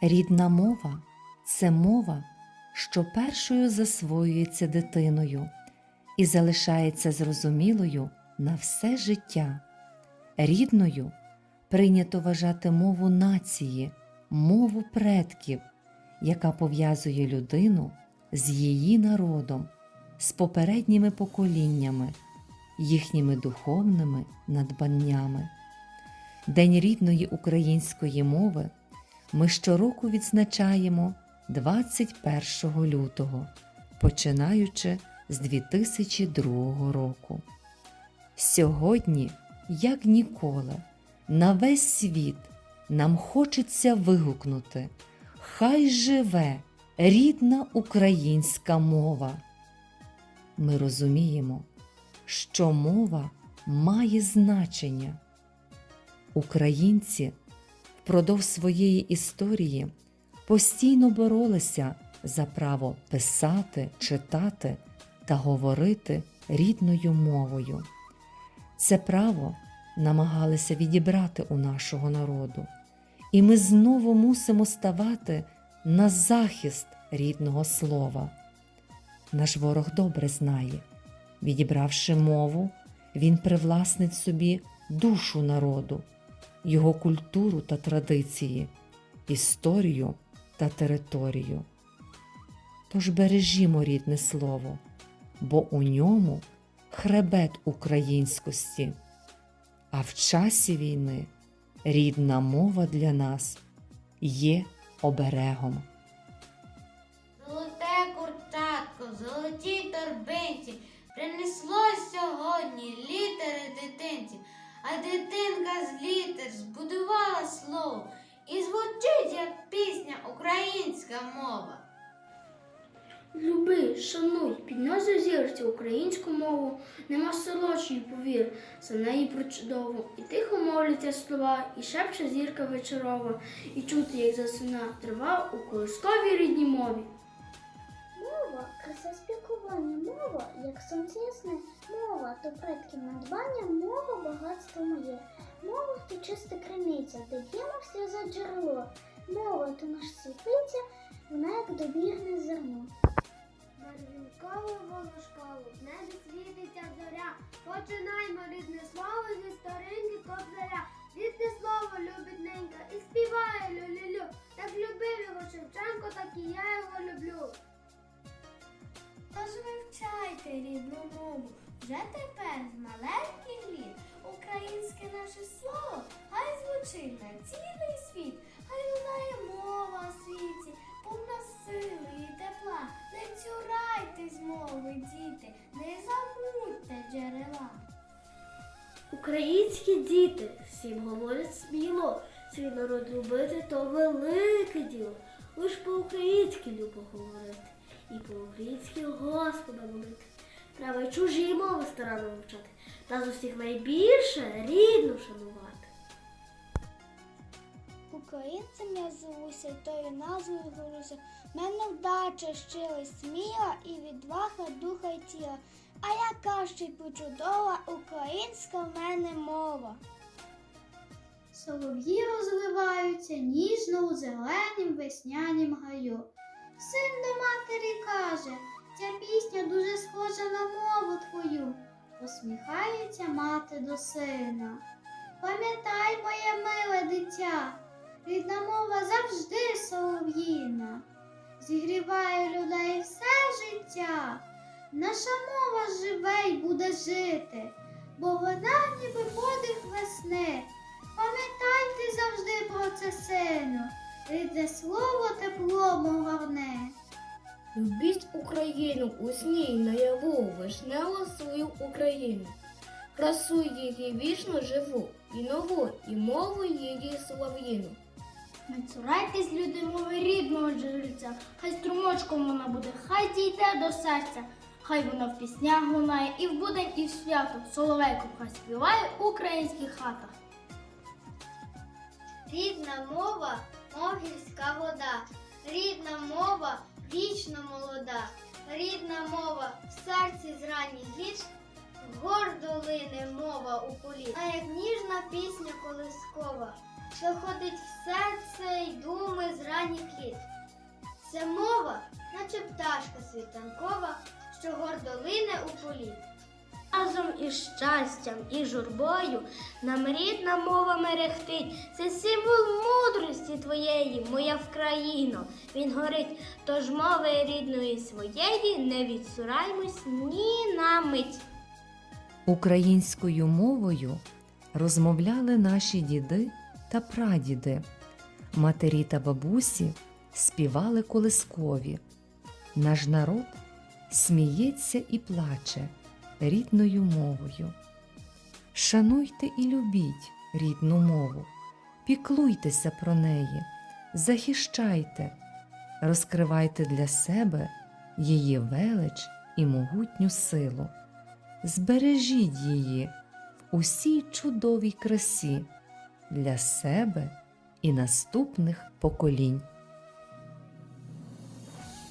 Рідна мова це мова, що першою засвоюється дитиною і залишається зрозумілою на все життя. Рідною прийнято вважати мову нації, мову предків, яка пов'язує людину з її народом, з попередніми поколіннями, їхніми духовними надбаннями. День рідної української мови ми щороку відзначаємо 21 лютого, починаючи з 2002 року. Сьогодні, як ніколи, на весь світ нам хочеться вигукнути Хай живе рідна українська мова. Ми розуміємо, що мова має значення. Українці впродовж своєї історії постійно боролися за право писати, читати та говорити рідною мовою. Це право намагалися відібрати у нашого народу, і ми знову мусимо ставати на захист рідного слова. Наш ворог добре знає, відібравши мову, він привласнить собі душу народу, його культуру та традиції, історію та територію. Тож бережімо рідне слово, бо у ньому хребет українськості, а в часі війни рідна мова для нас є оберегом. Золоте курчатко, в золотій торбинці принесло сьогодні літери дитинці, а дитинка з літер збудувала слово і звучить як пісня українська мова. Люби, шануй, підносив зірці українську мову, нема солодшої, повір, за неї прочудову. І тихо мовляться слова, і шепче зірка вечорова, і чути, як засина трава у колисковій рідній мові. Мова, краса спілкування, мова, як сонце ясне, мова, то предки надбання, мова багатство моє. Мова то чиста криниця, де діємо за джерело. Мова то наш світлиця, вона як добірне зерно. Барвінково волошково, в небі світиться зоря. Вивчайте рідну мову, вже тепер з маленьких літ. Українське наше слово хай звучить на цілий світ, хай лунає мова у світі, повна сили і тепла. Не цюрайтесь мови, діти, не забудьте джерела. Українські діти всім говорять сміло, свій народ любити то велике діло. Лиш по-українськи любо говорити, і по-українськи Господа молити. Треба й чужі мови старанно вивчати, та з усіх найбільше рідну шанувати. Українцем я зовуся, й тою назвою горюся. Мене вдача щила сміла, і відвага духа й тіла. А яка ще й почудова українська в мене мова. Солов'ї розливаються ніжно у зеленім веснянім гаю. Син до матері каже, ця пісня дуже схожа на мову твою. Посміхається мати до сина. Пам'ятай, моє миле дитя, рідна мова завжди солов'їна, зігріває людей все життя. Наша мова живе й буде жити, бо вона ніби подих весни. Пам'ятайте завжди про це, сину, рідне слово теплом огорне. Любіть Україну у сні й наяву, вишневу свою Україну. Красу її вічно живу, і нову, і мову її солов'їну. Не цурайтесь, люди, мови рідного джерельця, хай струмочком вона буде, хай дійде до серця, хай вона в піснях лунає і в будень, і в свято. Соловейко хай співає в українських хатах. Рідна мова, мов вода, рідна мова вічно молода, рідна мова в серці зранніх літ, гордо лине мова у полі, а як ніжна пісня колискова, що ходить в серце й думи зранніх пані кіт. Це мова, наче пташка світанкова, що гордо лине у полі. Разом із щастям і журбою нам рідна мова мерехтить. Це символ мудрості твоєї, моя Вкраїно. Він горить, тож мови рідної своєї не відсураймось ні на мить. Українською мовою розмовляли наші діди та прадіди. Матері та бабусі співали колискові. Наш народ сміється і плаче рідною мовою. Шануйте і любіть рідну мову, піклуйтеся про неї, захищайте, розкривайте для себе її велич і могутню силу. Збережіть її в усій чудовій красі для себе і наступних поколінь.